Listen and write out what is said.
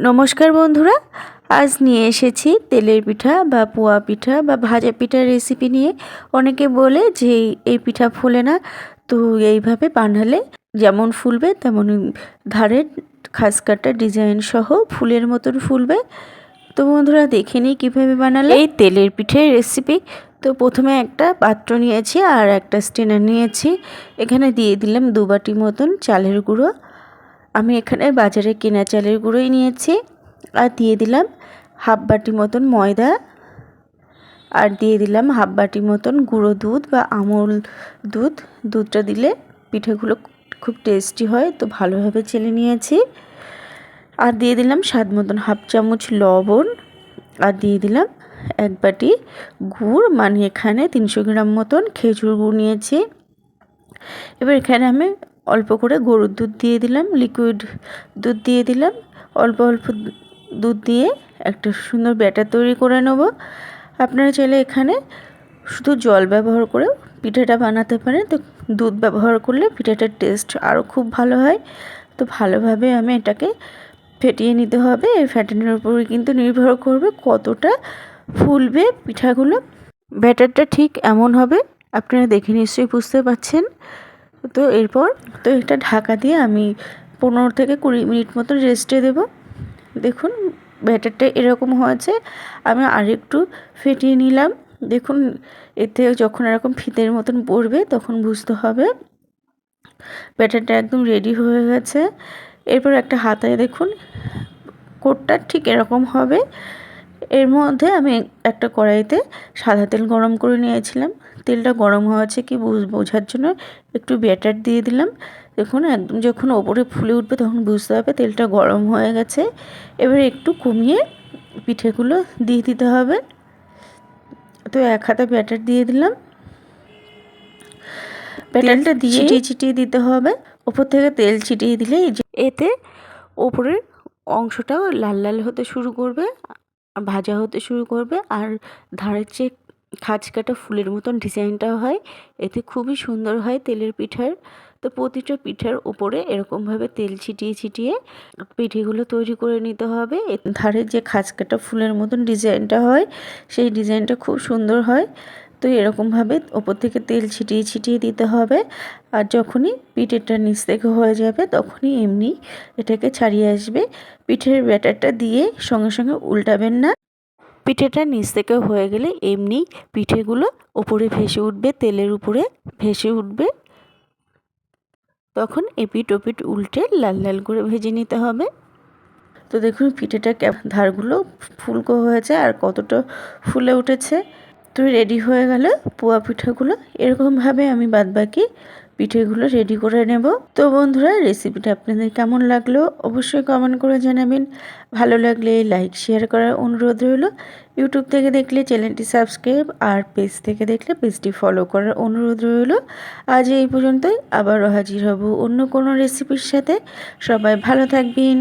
নমস্কার বন্ধুরা, আজ নিয়ে এসেছি তেলের পিঠা বা পোয়া পিঠা বা ভাজা পিঠার রেসিপি নিয়ে। অনেকে বলে যে এই- পিঠা ফুলে না, তো এইভাবে বানালে যেমন ফুলবে তেমন ধারের খাস কাটা ডিজাইন সহ ফুলের মতন ফুলবে। তো বন্ধুরা, দেখে নিই কীভাবে বানালে। এই তেলের পিঠের রেসিপি তো প্রথমে একটা পাত্র নিয়েছি আর একটা স্টেনার নিয়েছি। এখানে দিয়ে দিলাম দু বাটি মতন চালের গুঁড়ো। আমি এখানে বাজারে কেনা চালের গুঁড়োই নিয়েছি আর দিয়ে দিলাম হাফ বাটি মতন ময়দা। আর দিয়ে দিলাম হাফ বাটি মতন গুঁড়ো দুধ বা আমুল দুধ। দুধটা দিলে পিঠেগুলো খুব টেস্টি হয়, তো ভালোভাবে চেলে নিয়েছি। আর দিয়ে দিলাম স্বাদ মতন হাফ চামচ লবণ। আর দিয়ে দিলাম এক বাটি গুড় মানে এখানে তিনশো গ্রাম মতন খেজুর গুড় নিয়েছি। এবার এখানে আমি অল্প করে গরুর দুধ দিয়ে দিলাম লিকুইড দুধ দিয়ে দিলাম। অল্প অল্প দুধ দিয়ে একটা সুন্দর ব্যাটার তৈরি করে নেব। আপনারা চাইলে এখানে শুধু জল ব্যবহার করে পিঠাটা বানাতে পারেন। তো দুধ ব্যবহার করলে পিঠাটার টেস্ট আরও খুব ভালো হয়। তো ভালোভাবে আমি এটাকে ফেটিয়ে নিতে হবে। এই ফ্যাটানোর উপরে কিন্তু নির্ভর করবে কতটা ফুলবে পিঠাগুলো। ব্যাটারটা ঠিক এমন হবে, আপনারা দেখে নিশ্চয়ই বুঝতে পারছেন। তো এরপর তো এটা ঢাকা দিয়ে আমি পনেরো থেকে কুড়ি মিনিট মতো রেস্টে দেব। দেখুন, ব্যাটারটা এরকম হয়েছে, আমি আরেকটু ফেটিয়ে নিলাম। দেখুন, এতে যখন এরকম ফিতের মতন পড়বে, তখন বুঝতে হবে ব্যাটারটা একদম রেডি হয়ে গেছে। এরপর একটা হাতায় দেখুন, কোটটা ঠিক এরকম হবে। এর মধ্যে আমি একটা কড়াইতে সাদা তেল গরম করে নিয়েছিলাম। তেলটা গরম হয়েছে কি বোঝার জন্য একটু ব্যাটার দিয়ে দিলাম। দেখুন একদম যখন ওপরে ফুলে উঠবে তখন বুঝতে হবে তেলটা গরম হয়ে গেছে। এবার একটু কমিয়ে পিঠেগুলো দিয়ে দিতে হবে। তো এক হাতে ব্যাটার দিয়ে দিলাম। ব্যাটারটা দিয়ে ছিটিয়ে ছিটিয়ে দিতে হবে। ওপর থেকে তেল ছিটিয়ে দিলে এতে ওপরের অংশটাও লাল লাল হতে শুরু করবে। ভাজা হতে শুরু করবে আর ধারের যে খাঁজ কাটা ফুলের মতন ডিজাইনটা হয়, এতে খুবই সুন্দর হয় তেলের পিঠার। তো প্রতিটা পিঠার উপরে এরকমভাবে তেল ছিটিয়ে ছিটিয়ে পিঠেগুলো তৈরি করে নিতে হবে। ধারের যে খাঁজ কাটা ফুলের মতন ডিজাইনটা হয়, সেই ডিজাইনটা খুব সুন্দর হয়। তো এরকমভাবে ওপর থেকে তেল ছিটিয়ে ছিটিয়ে দিতে হবে। আর যখনই পিঠেটা নিচ থেকে হয়ে যাবে, তখনই এমনি এটাকে ছাড়িয়ে আসবে। পিঠের ব্যাটারটা দিয়ে সঙ্গে সঙ্গে উল্টাবেন না। পিঠেটা নিচ থেকে হয়ে গেলে এমনি পিঠেগুলো ওপরে ভেসে উঠবে, তেলের উপরে ভেসে উঠবে। তখন এপিট ওপিট উল্টে লাল লাল করে ভেজে নিতে হবে। তো দেখুন পিঠেটা ধারগুলো ফুলকো হয়েছে আর কতটা ফুলে উঠেছে। তো রেডি হয়ে গেল পোয়া পিঠাগুলো এরকমভাবে আমি বাদবাকি পিঠেগুলো রেডি করে নেব। তো বন্ধুরা রেসিপিটা আপনাদের কেমন লাগল অবশ্যই কমেন্ট করে জানাবেন। ভালো লাগলে লাইক শেয়ার করার অনুরোধ রইল। ইউটিউব থেকে দেখলে চ্যানেলটি সাবস্ক্রাইব আর পেজ থেকে দেখলে পেজটি ফলো করার অনুরোধ রইল। আজ এই পর্যন্তই, আবারও হাজির হব অন্য কোনো রেসিপির সাথে। সবাই ভালো থাকবেন।